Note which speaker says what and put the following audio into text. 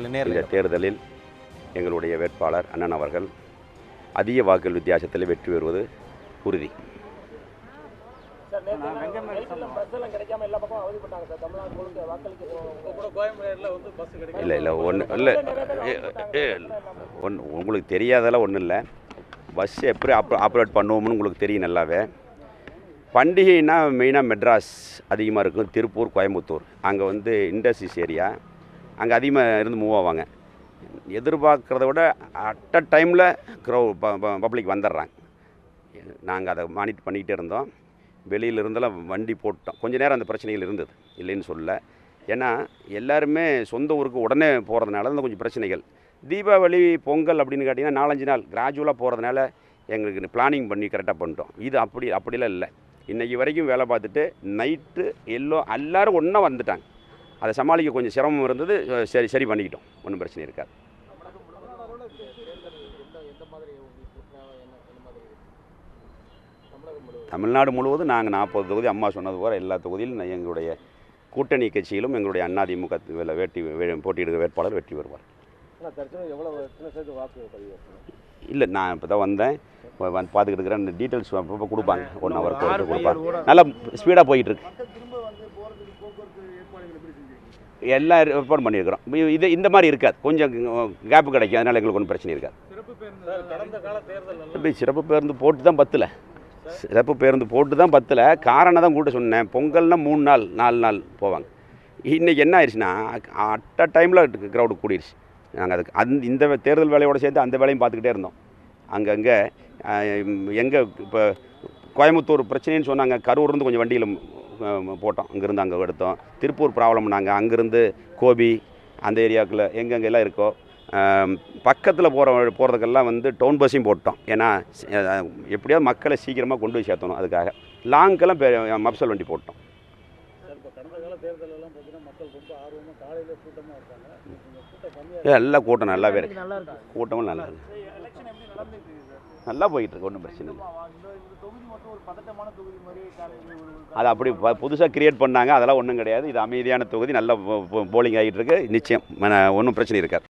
Speaker 1: இந்த தேர்தலில் எங்களுடைய வேட்பாளர் அண்ணன் அவர்கள் அதிக வாக்குகள் வித்தியாசத்தில் வெற்றி பெறுவது உறுதி.
Speaker 2: சார் நேற்று நைட்டில் பஸ் எல்லாம் கிடைக்காம எல்லா பக்கமும் அவதிப்பட்டாங்க சார். தமிழ்நாடு முழுக்க வாக்களிக்க
Speaker 3: இப்போ கூட கோயம்பேடுல வந்து பஸ் கிடைக்கும்
Speaker 1: இல்லை இல்லை ஒன்று இல்லை ஒன்று உங்களுக்கு தெரியாதெல்லாம் ஒன்றும் இல்லை. பஸ் எப்படி ஆப்ரே ஆப்ரேட் பண்ணுவோம்னு உங்களுக்கு தெரியும் நல்லாவே. பண்டிகைனா மெயினாக மெட்ராஸ் அதிகமாக இருக்கும். திருப்பூர் கோயம்புத்தூர். அங்கே வந்து இண்டஸ்ட்ரீஸ் ஏரியா அங்கே அதிகமாக இருந்து மூவ் ஆவாங்க. எதிர்பார்க்குறத விட அட் அ டைமில் க்ரௌ பப்ளிக் வந்துடுறாங்க. நாங்கள் அதை மானிட்டர் பண்ணிக்கிட்டே இருந்தோம். வெளியில் இருந்தெல்லாம் வண்டி போட்டோம். கொஞ்ச நேரம் அந்த பிரச்சனைகள் இருந்தது. இல்லைன்னு சொல்லல ஏன்னா எல்லாருமே சொந்த ஊருக்கு உடனே போகிறதுனால அந்த கொஞ்சம் பிரச்சனைகள். தீபாவளி பொங்கல் அப்படின்னு கேட்டிங்கன்னா நாலஞ்சு நாள் கிராஜுவலாக போகிறதுனால எங்களுக்கு பிளானிங் பண்ணி கரெக்டாக பண்ணிட்டோம். இது அப்படி அப்படிலாம் இல்லை. இன்றைக்கி வரைக்கும் வேலை பார்த்துட்டு நைட்டு எல்லோ எல்லாரும் ஒன்றா வந்துட்டாங்க. அதை சமாளிக்க கொஞ்சம் சிரமம் இருந்தது. சரி சரி பண்ணிக்கிட்டோம். ஒன்றும் பிரச்சனை இருக்காது. தமிழ்நாடு முழுவதும் நாங்கள் நாற்பது தொகுதி அம்மா சொன்னது போல எல்லா தொகுதியிலும் எங்களுடைய கூட்டணி கட்சியிலும் எங்களுடைய அதிமுக வேட்டி போட்டியிடுகிற வேட்பாளர் வெற்றி பெறுவார். இல்லை நான் இப்போ தான் வந்தேன். வந்து பார்த்துக்கிட்டு இருக்கிறேன். டீட்டெயில்ஸ் கொடுப்பாங்க. ஒன் ஹவர் கொடுப்பாங்க. நல்லா ஸ்பீடாக போயிட்டு இருக்கு. எல்லாம் ஏற்பாடு பண்ணியிருக்கிறோம். இது இந்த மாதிரி இருக்காது. கொஞ்சம் கேப் கிடைக்கும். அதனால் எங்களுக்கு ஒன்றும் பிரச்சனை இருக்காது.
Speaker 3: சிறப்பு பேருந்து
Speaker 1: போட்டு தான் பத்தில். சிறப்பு பேருந்து போட்டு தான் பத்தில். காரணம் தான் கூட சொன்னேன். பொங்கல்னா மூணு நாள் நாலு நாள் போவாங்க. இன்றைக்கி என்ன ஆயிடுச்சுன்னா அட் அ டைமில் க்ரௌடு கூடிருச்சு. நாங்கள் அதுக்கு அந்த இந்த தேர்தல் வேலையோடு சேர்த்து அந்த வேலையும் பார்த்துக்கிட்டே இருந்தோம். அங்கங்கே எங்கே இப்போ கோயம்புத்தூர் பிரச்சனைன்னு சொன்னாங்க. கரூர்லேருந்து கொஞ்சம் வண்டியில் போட்டோம். அங்கேருந்து அங்கே எடுத்தோம். திருப்பூர் ப்ராப்ளம் நாங்கள் அங்கேருந்து கோபி அந்த ஏரியாவுக்குள்ள எங்கெங்கெல்லாம் இருக்கோ பக்கத்தில் போகிற போகிறதுக்கெல்லாம் வந்து டவுன் பஸ்ஸையும் போட்டோம். ஏன்னா எப்படியாவது மக்களை சீக்கிரமாக கொண்டு போய் சேர்த்தணும் அதுக்காக. லாங்க்கெல்லாம் பெ மப்சல் வண்டி போட்டோம்.
Speaker 3: எல்லாம் கூட்டம்
Speaker 1: நல்லாவே இருக்கு.
Speaker 2: நல்லா இருக்கு.
Speaker 1: கூட்டமும் நல்லா இருக்கு. நல்லா போயிட்டு இருக்கு ஒன்றும் பிரச்சனை இல்லை. அது அப்படி புதுசாக கிரியேட் பண்ணாங்க அதெல்லாம் ஒன்றும் கிடையாது. இது அமைதியான தொகுதி நல்லா போலிங் ஆகிட்டு இருக்கு. நிச்சயம் ஒன்றும் பிரச்சனை இருக்காது.